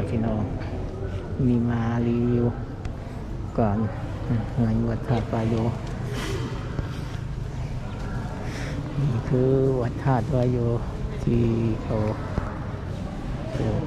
ครับพี่น้อง มีมารีวิวก่อนงานวัดธาตุวายโยนี่คือวัดธาตุวายโยที่เขาเปิด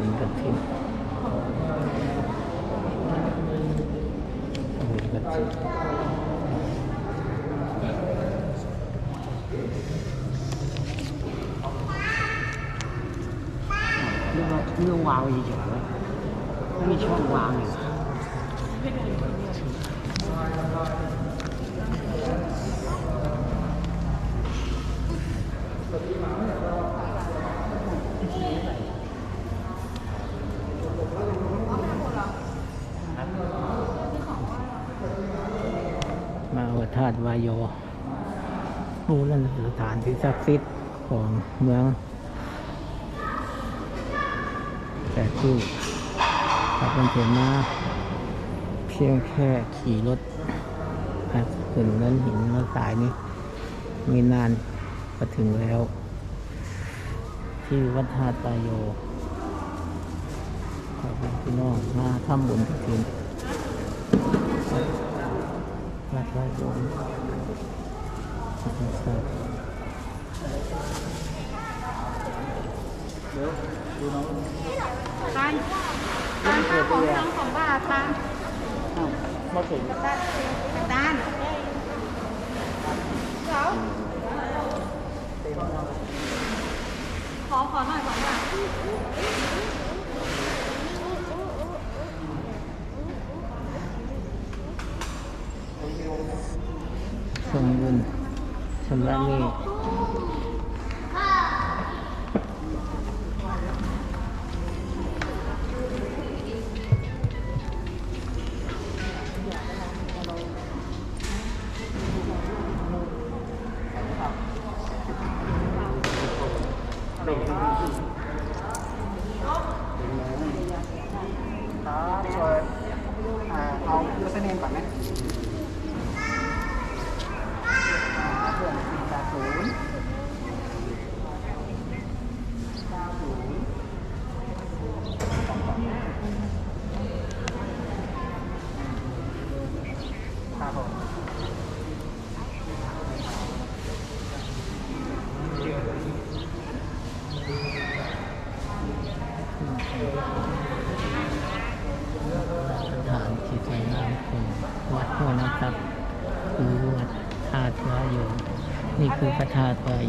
มีกระถิ่นมีกระถิ่น นึกว่านึกว่าวางเฉยๆวะไม่มีช่องวางอยู่มาวัดธาตุวายโยรู้นั่นสถานที่ศักดิ์สิทธิ์ของเมือง แต่ที่ขับมันเถมาเพียงแค่ขี่รถครับขึ้นเนินหินเนินสายนี้มีนานก็ถึงแล้ว ที่วัดธาตายโยขอบคุณพี่น้องมาทำบุญที่ถึงวัดวายโยมครับทานทานข้าวของน้องของบ้าทานมาถึงด้านด้านเขาขอขอหน่อยขอหน่อยส่งเงินชำระหนี้ ค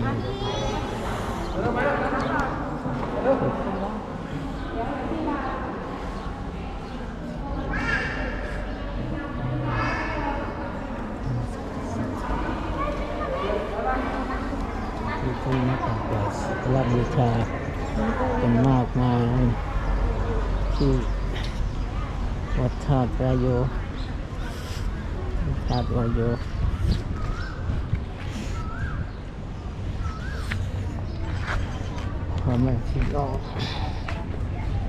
นมากราบไหว้สักการะบูชาเป็นมากมายที่วัดธาตุวายโยธาตุวายโย อแม่พี่น้อง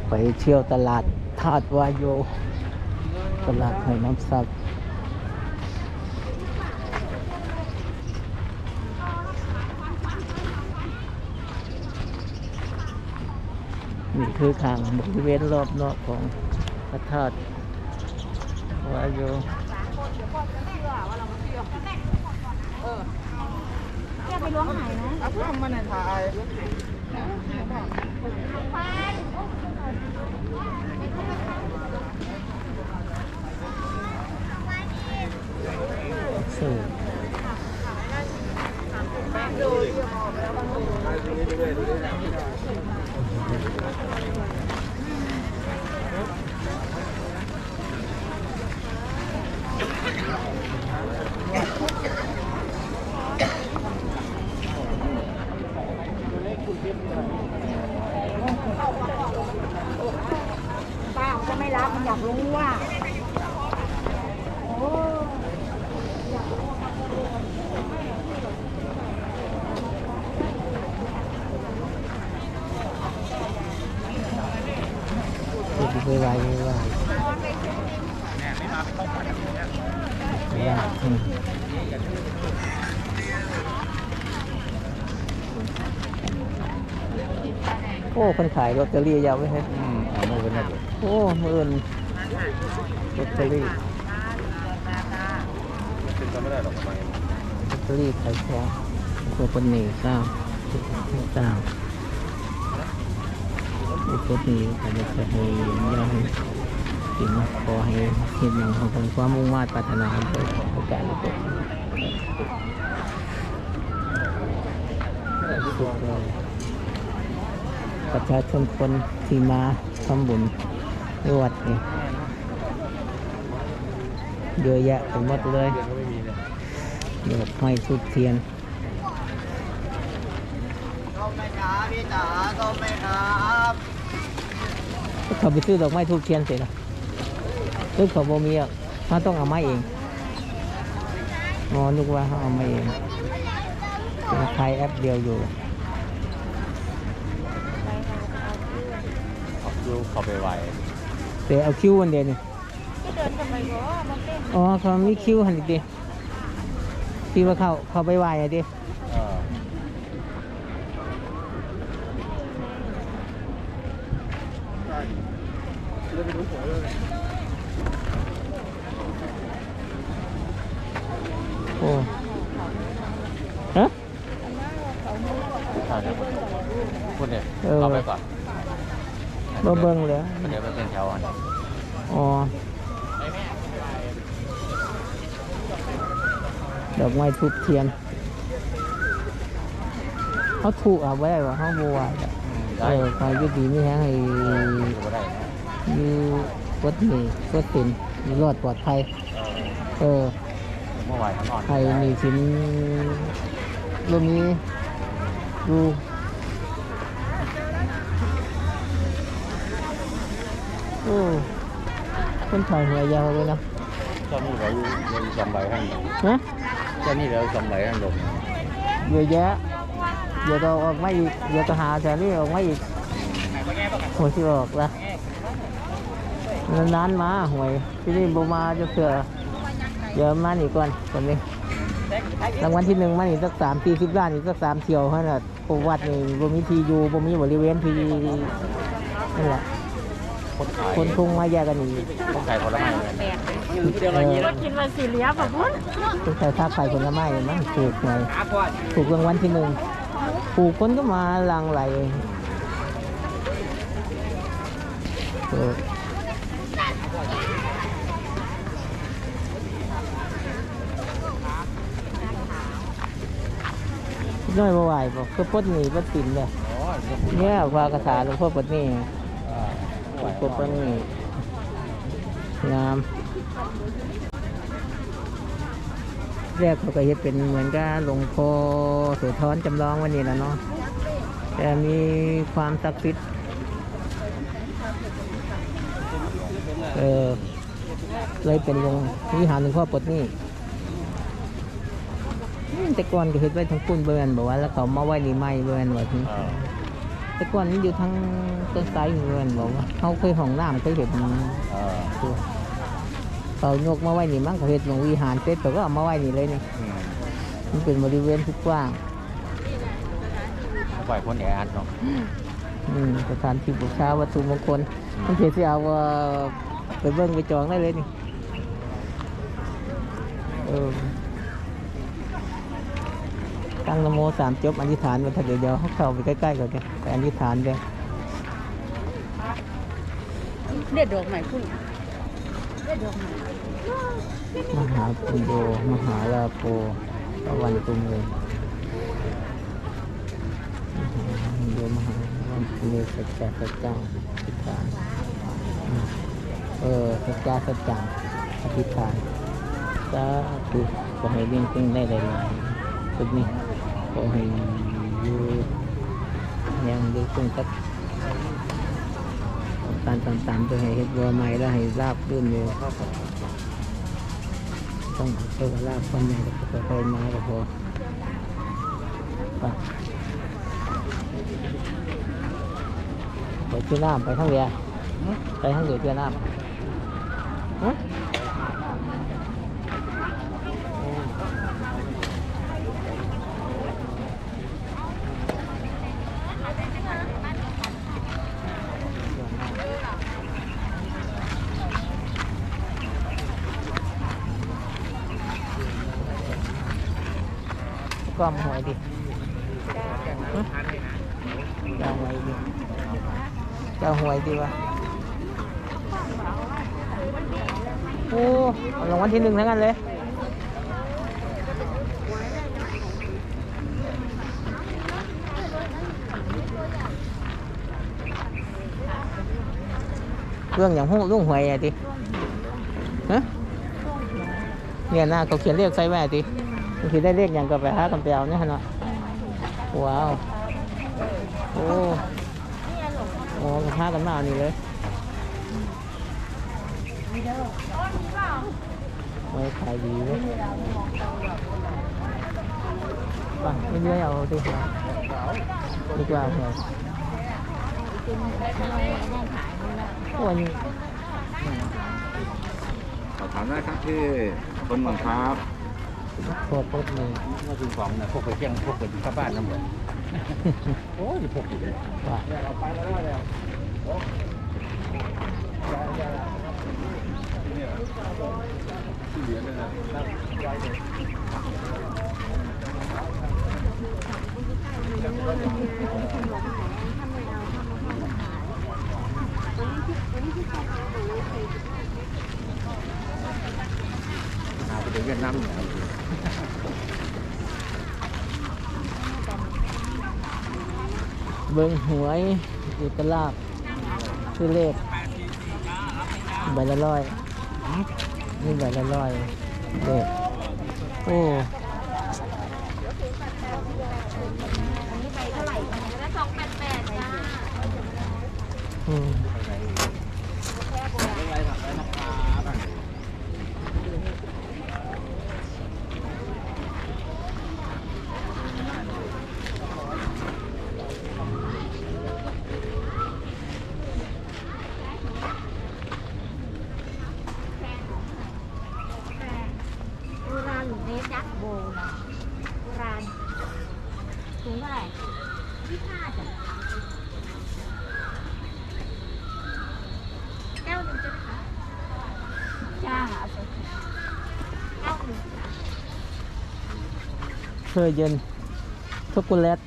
ไปเที่ยวตลาดธาตุวายโย ตลาดหอยน้ำซักนี่คือทางบริเวณรอบนอกของพระธาตุวายโยแกไปล้วงหายนะเอาเพื่อนมาในถ่าย สื่อป้าจะไม่รับมันอยากรู้ว่าโอ้ คือไปไหวไปไหวยากอืมโอ้ คนขายลอตเตอรี่ยาวไว้ให้อืมเอามาเป็นนั่นโอ้เมื่อนลอตเตอรี่เป็นก็ไม่ได้หรอกทำไมลอตเตอรี่ขายของตัวคนหนีเศร้าเศร้าอุปนีก็จะให้ยาให้กินขอให้เห็นอย่างของคนความมุ่งมา่ปรารถนาไปประกาศระบบสุดเลย ประชาชนคนที่มาทำบุญทวัดนี่เยอะแยะไปหมดเลยเดือกไม่มีเลยดอกไม้ทุกเทียนต้มไหมครับพี่จ๋าต้มไหมครับเขาไปซื้อดอกไม้ทุกเทียนเสร็จแล้วซึ่งเขาบ่มีอะเขาต้องเอาไม้เองอ๋อนึกว่าเขาเอาไมาเองใช้แอปเดียวอยู่ เขาดูเขาไปไหวแต่เอาคิววันเดียวนี่ที่เดินทำไมวะมันเต้นอ๋อเขามีคิวหันอีกดิที่ว่าเขาเขาไปไหวอะดิเออโอ้ฮะใช่ครับพูดเนี่ยเออ เอาไปก่อน บ่เบิ่งเลยเดี๋ยวไปเป็นแถวอันอ๋อดอกไม้ทุกเทียนเขาถูกเอาไว้ว่าเขาบัวได้เออใครก็ดีไม่แห้งให้อยู่ได้อยู่วัดนี่วัดสินมีรอดปลอดภัยเออเมื่อวานเขานอนใครมีสินรวมนี้ดู โอ้คนถ่ายหัวยาวเลยนะเจ้านี่เราอยู่เราอยู่จำใบข้างหนึ่งฮะเจ้านี่เราจำใบข้างลงเยอะแยะเดี๋ยวก็ออกมาอีกเดี๋ยวก็หาแถวนี้ออกมาอีกหวยที่ออกละนานๆมาหวยที่นี่บมาจะเสือเดี๋ยวมาอีกก่อนคนนี้รางวัลที่หนึ่งมาอีกสักสามสี่สิบล้านอีกสักสามเที่ยวขนาดประวัตินี่บ่มีทีอยู่บ่มีบริเวณที่นั่นแหละ คนขายคนคงมาแยกกันอีกคนขายผลไม้เลยเดี๋ยวเราเย็นรถกินมาสีเหลี้ยแบบพุ่นต้องใช้ท่าไข่ผลไม้มั้งถูกหน่อยถูกรางวัลที่หนึ่งถูกคนก็มาหลังไหลเออน้อยบ่ไหวบ่คือปดหนีปดตินเลยอ๋อเนี่ยว่ากระถาหลวงพ่อปดหนี่ อ่าไหวปดปดหนี่งามแรกเขาก็เฮ็ดเป็นเหมือนกับหลวงพ่อสุธรจำลองวันนี้แล้วเนาะแต่มีความศักดิ์สิทธิ์เออเลยเป็นวงวิหารหลวงพ่อปดนี่แต่ก่อนก็เฮ็ดไว้ทั้งปุ้นเบือนบอกว่าแล้วเขามาไว้นี่ไม่เบือนว่าที่ แต่ก่อนนี้อยู่ทั้งต้นไทรเบือนบอกว่าเขาเคยห้องน้ำเคยเห็นเออตัวเขายกมาไว้นี่มั้งเขาเฮ็ดหลวงวิหารเสร็จเขาก็เอามาไว้นี่เลยนี่อืมมันเป็นบริเวณที่กว้างไหวคนแออัดเนาะอืมสถานที่บูชาวัตถุมงคลมันเขียนที่เอาว่าไปเบิ้งไปจองได้เลยนี่เออ ตั้งนโมสามจบอธิษฐานมาถ้าเดี๋ยวเดี๋ยวเขาเข้าไปใกล้ๆกันไปอธิษฐานเลยเด็ดดอกไหนพุ่นเด็ดดอกไหนมหาปุญโยมหาลาโปตะวันตุมเลยมหาปุญโยมหาวันตุเมสัจจะสัจจังอธิษฐานอืมเออสัจจะสัจจังอธิษฐานสาธุขอให้เลี้ยงเก่งได้หลายๆสุดนี้ ขอให้อยู่แนวปรุงสักตานตามๆตัวให้เฮ็ดบัวใหม่แล้วให้ราบรื่นอยู่ต้องเพิ่มลาบคนใหญ่แล้วก็ค่อยมาก็พอไปไปเชื่น้ำไปทางเรือไปทางเรือเชื่น้ำฮะ ก็มหวยดิ ฮะหวยดิจ้าหวยดีวะโอ้เอารางวัลที่หนึ่งทั้งนั้นเลยเรื่องอย่างหูเรื่องหวยอะดิฮะเนี่ยหน้าเขาเขียนเลขใส่แม่ดิบางทีได้เลขอย่างกับไปหากันไปเอาเนี่ยฮะเนาะ ว้าว โอ้โอ้กันหากันมาเอานี่เลยโอ้ยขายดีเว้ยไปไม่เยอะเอาดิดีกว่าเหรอโอ้ยนี่ขอถามได้ครับที่คนหมองครับ โคตรโคตรเลยมาถึงของนะพวกไปเชียงพวกไปเข้าบ้านน้ำเหมือนโอ้ยพวกอยู่ว่าหาไป ถึงเวียดนามเบิ้งหวยอยู่ตลาดชื่อเลขใบละร้อยนี่ใบละร้อยเลขโอ้อืมโบราณหรือเนจักโบนะโบราณถุงเท่าไหร่ยี่ห้าจ้ะแก้วหนึ่งจ้ะคะจ้าแก้วหนึ่งจ้ะ เคยเย็นช็อกโกแลต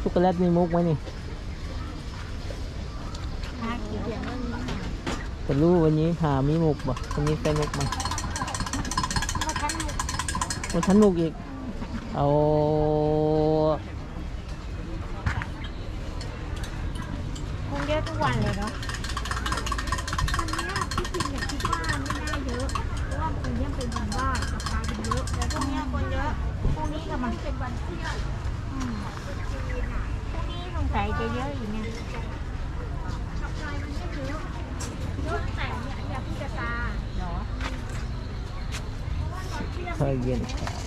ช็อกโกแลตมีมุกไหมนี่ห้าเกียรติจะรู้วันนี้หามีมุกบ่วันนี้ใส่มุกมามาชั้นหนึ่งวันทันมุกอีก เอาคงเยอะทุกวันเลยเนาะ กับมันเป็นวันเที่ยวอืมพรุ่งนี้สงสัยจะเยอะอีกเนี่ยกับใครมันไม่เยอะเยอะแต่เนี่ยอยากพิจารณาเนาะเพราะว่าตอนเที่ยงเคยเย็นขาย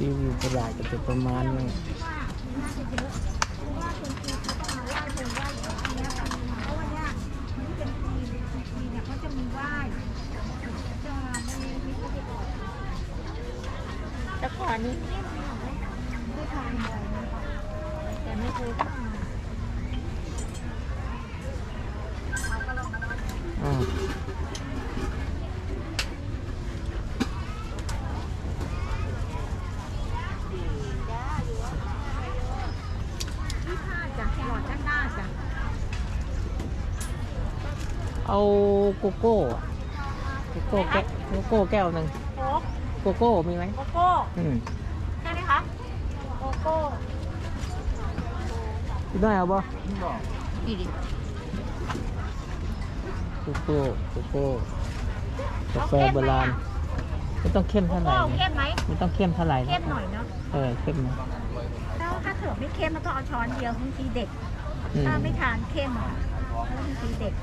รีวิวตลาดก็จะประมาณนี้ว่าน่าจะเยอะเพราะว่าคนจีนเขาต้องมาไหว้คงไหว้อย่างเงี้ยกันเพราะว่าเนี่ยที่เป็นจีนคนจีนเนี่ยเขาจะมีไหว้จะมีมีปฏิบัติแต่ก่ อนนี้ไม่ไม่ทานเลยแต่ไม่เคยทานอ่าที่ห้าจ้ะหลอดด้านหน้าจ้ะเอาโกโก้อะโกโก้แก้วโกโก้แก้วหนึ่งโค้กโกโก้มีไหมโกโก้ อืมใช่ไหมคะโกโก้พี่น้อยเอาบ่ดีดิโกโก้โกโก้กาแฟโบราณไม่ต้องเข้มโกเท่าไหร่โก้นะเข้มไหมไม่ต้องเข้มเท่าไหร่นะเข้มหน่อยเนาะเออเข้มนะได้แล้วถ้าเถอะไม่เค็มมันก็เอาช้อนเดียวบางทีเด็ก อืมถ้าไม่ทานเค็มอะแล้วบางทีเด็ก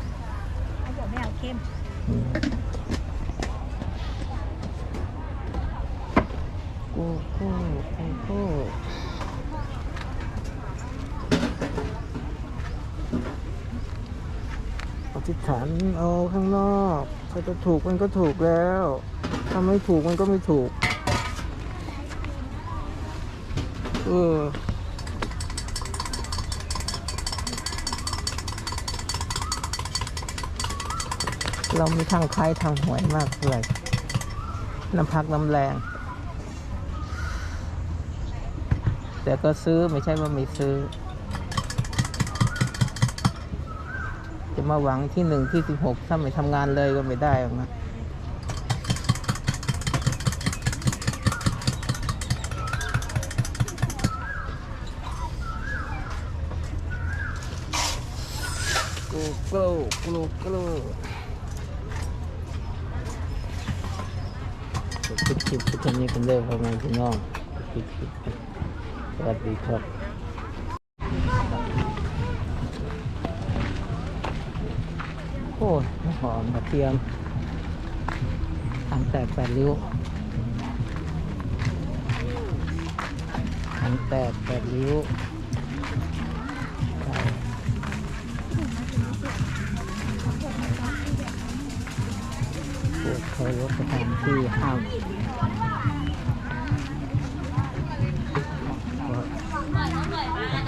เขาบอกไม่เอาเค็มอืม โกโก้โกโก้อธิษฐานเอาข้างนอกถ้าจะถูกมันก็ถูกแล้ว ถ้าไม่ถูกมันก็ไม่ถูก เออเรามีทางคล้ายทางหวยมากเลย น้ำพักน้ำแรง แต่ก็ซื้อไม่ใช่ว่าไม่ซื้อ จะมาหวังที่หนึ่งที่สิบหกถ้าไม่ทำงานเลยก็ไม่ได้หรอกนะกูกลูกลูกลูคลิปคลิปคลิปนี้เป็นเรื่องประมาณพี่น้องคลิปคลิปคลิป สวัสดีครับโอ้ยหอมกระเทียมทางแตกแปดริ้วทางแตกแปดริ้วปวดเคารพสถานที่ห้าม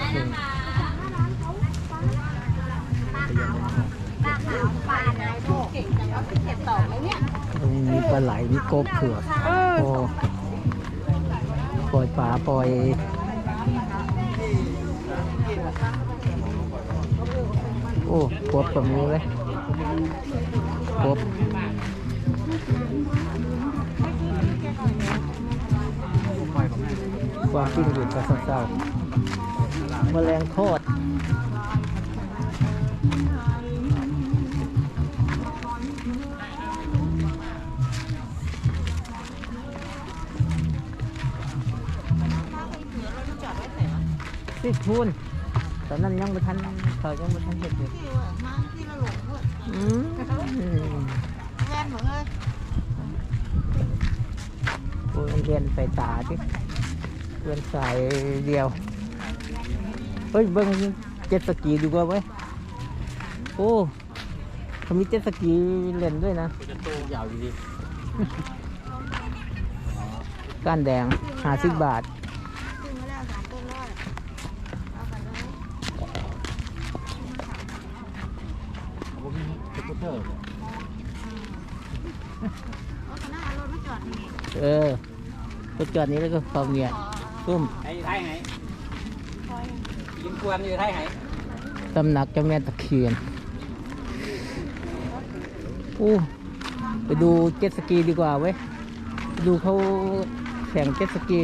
ตรงนี้ปลาไหลมีกบเผือกโอ้ปล่อยปลาปล่อยโอ้กบกับมีเลยกบกวางปิ้งอยู่กับเศร้า ๆแมลงทอดสิทุนตอนนั้นยังไม่ทันเขายังไม่ทันเห็ดเลยอืมโอ้ยเรียนใส่ตาดิเรียนสายเดียวเฮ้ยเบิ้งเจ็ตสกีดีกว่าไหมโอ้เขามีเจ็ตสกีเล่นด้วยนะจะโตยาวดี ก้านแดงห้าสิบบาทผมมีสกูตเตอร์เออรถจอดนี้แล้วก็ความเนี่ยตุ้มไอ้ไทยไหนยิง กวนอยู่ไทยไหนตำหนักเจ้าแม่ตะเคียนโอ้ไปดูเจ็ตสกีดีกว่าเว้ย ดูเขาแข่งเจ็ตสกี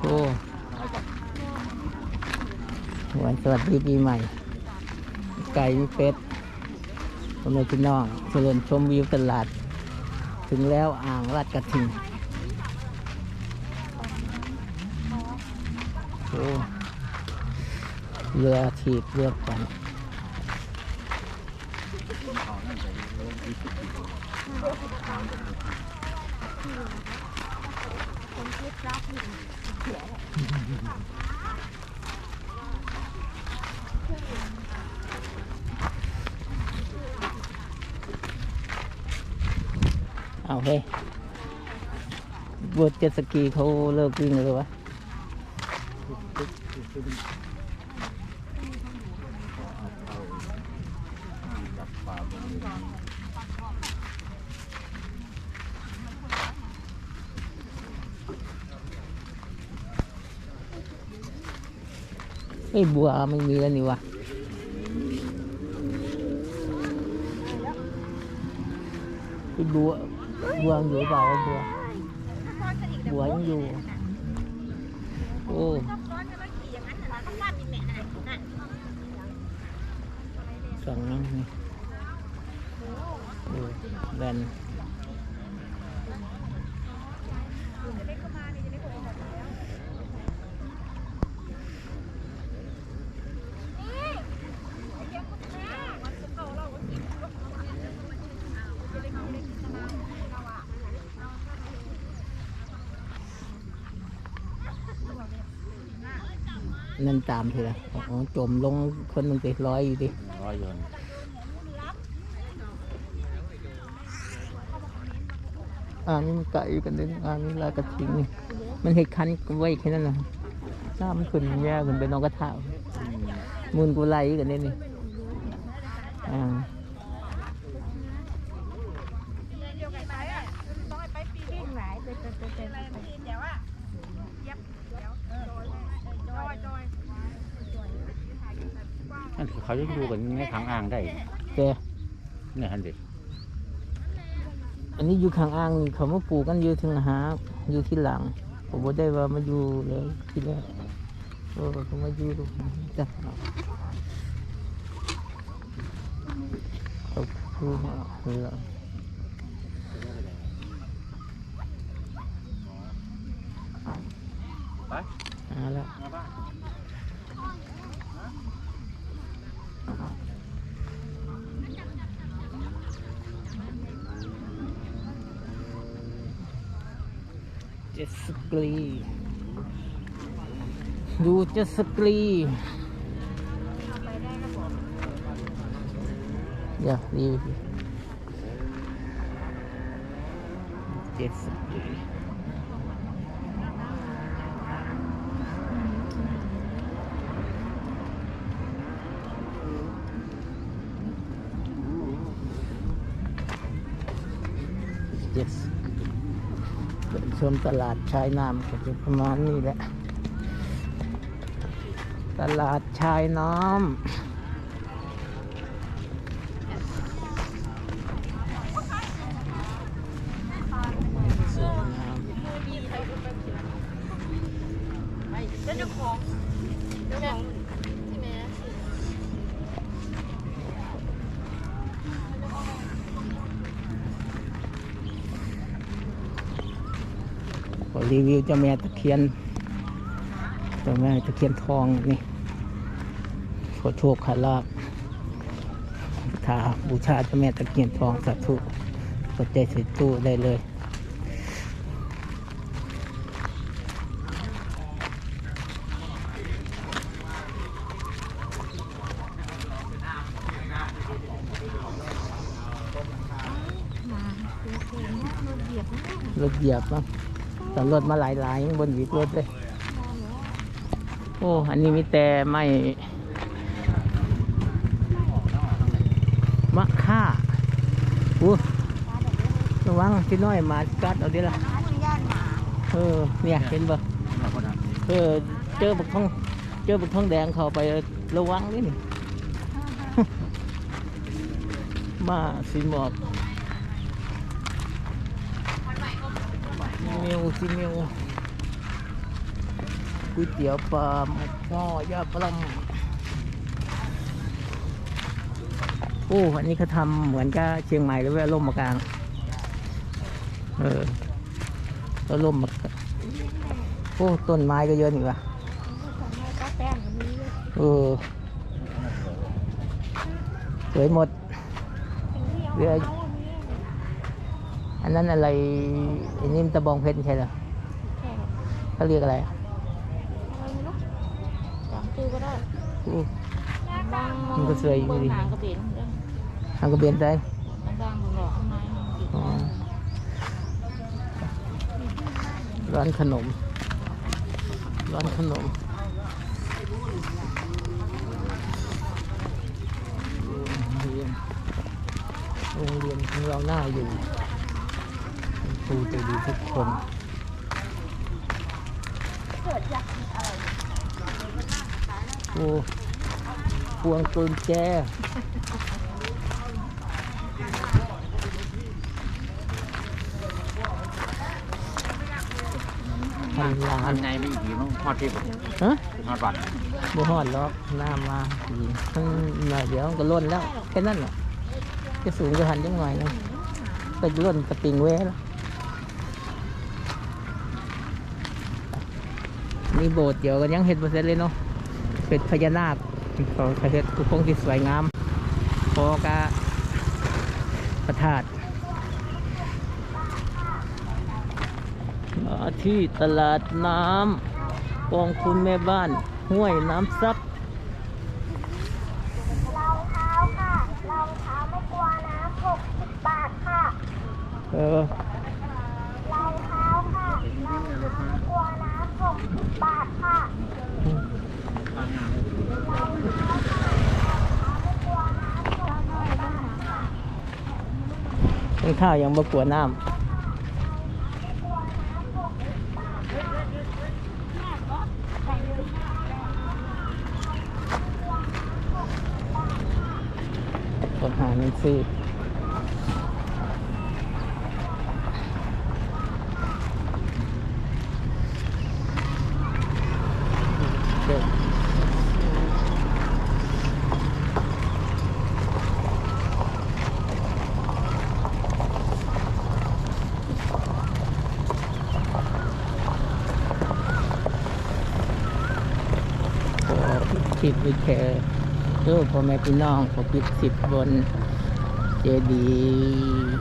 โอ้วันสวัสดีปีใหม่ ไก่วิเป็ดพ่อแม่พี่น้องเฉลิมชมวิวตลาด ถึงแล้วอ่างลาดกระทิง โอ้ เรือถีบเรือปั่นเอาเฮ้ยบทเจ็ตสกีเขาเลิกวิ่งเลยวะ ไอ้บัวไม่มีแล้วนี่วะไอ้บัวบัวอยู่เปล่าบัวบัวยังอยู่โอ้ แวนนั่นตามเธออ๋อจมลงคนนึงติดร้อยอยู่ดิร้อยยู่ อ่านี่มันไก่กันเด่นอ่านี่ลายกระทิงนี่มันเห็ดคันไว้แค่นั้นนะน้ำมันขึ้นแย่ขึ้นไปน้องกระเท้ามุนกูไหลกันเด่นนี่อ่าวิ่งหลายไปไปไปไปไปนั่นเขาจะอยู่กันในทางอ่างได้แต่เนี่ยฮันเด็ด อันนี้อยู่ข้างอ่างนี่เขามาปลูกกันอยู่ถึงหาอยู่ที่หลังผมบ่ได้ว่ามาอยู่เลยที่แรกเออเขามาอยู่ตรงนี้จ้ะเขาพูดว่าเอไปเอาละมาบ้าน เจ็ตส กี ดูเจ็ตสกีเดี๋ยวรีวิวเจ็ตสกีเจ็ตสกีเดินช มตลาดชายน้ำก็จะประมาณนี้แหละ ตลาดชายน้ำสวยงาม แล้วเจ้าของเจ้าของที่แม่ ขอรีวิวเจ้าแม่ตะเคียนเจ้าแม่ตะเคียนทองนี่ขอโชคขาลาบถ้าบูชาเจ้าแม่ตะเคียนทองสาธุกดใจใส่ตู้ได้เลยเรถเหยียบนะ รถเหยียบมั้งแต่รถมาหลายหลายๆบนหวีดรถเลย โอ้ อันนี้มีแต่ไม่มะค่าอู้ระวังพี่น้อยหมากัดเอาดิล่ะคุณย่านหมาเออ เนี่ยเห็นบ่มาคนนั้นเออ เจอบักทอง เจอบักทองแดงเข้าไประวังนี่นี่มาสีหมอก เมียวสีเมียวก๋วยเตี๋ยวปลาหมกหม้อยาปลาโอ้อันนี้เขาทำเหมือนกับเชียงใหม่หรือว่าล่มมากลาง เออแล้วล่มมากโอ้ต้นไม้ก็เยอะนี่ว่ะเออสวยหมดเรือ อาอันนี้อันนั้นอะไรอันนี้มันตะบองเพชรไม่ใช่เหรอแค่เขาเรียกอะไรอะอะไรไม่รู้จำชื่อก็ได้อู้ บางมันก็สวยอยู่เบิ่งดีหางกระเบนเด้อทางกระเบียนใจบางๆหลอกข้างในอ๋อร้านขนม ร้านขนม โรงเรียนโรงเรียนของเราหน้าอยู่ ครูใจดีทุกคนเกิดอยากกินอะไรโอ้พวงกุญแจพันล้าอันไงไม่อีกทีมั้งพอดที่ผมฮะพอดบัตรบ่ฮอดหรอกหน้ามาดีมันหน่อยเดี๋ยวก็ล้นแล้ว แค่นั้นแหละจะสูงจะหันยังไงนะก็ล้นกระติงแว้แล้ว มีโบสถ์เดียวกันยังเห็นบ่เสร็จเลยเนาะเป็นพญานาคเขาเห็ดกุคงที่สวยงามพอกะพระธาตุมาที่ตลาดน้ำกองคุณแม่บ้าน ห้วยน้ำซับ เราเท้าค่ะ เราเท้าไม่กลัวน้ำหกสิบบาทค่ะ เออ เราเท้าค่ะ เราเท้าไม่กลัวน้ำหกสิบบาทค่ะ เป็นข้าว ยังบ่กลัวน้ำคนหาเงินซื้อเด็กขอ คิดวิแค่เด้อพ่อแม่พี่น้องขอปิดสิบบนเจดีย์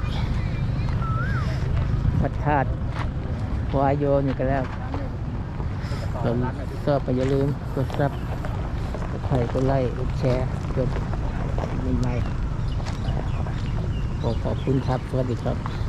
วัดธาตุวายโยนี่ก็แล้วส่วนชอบไปอย่าลืมกดซับกดไลค์กดไลค์กดแชร์กดใหม่ๆขอขอบคุณครับ สวัสดีครับ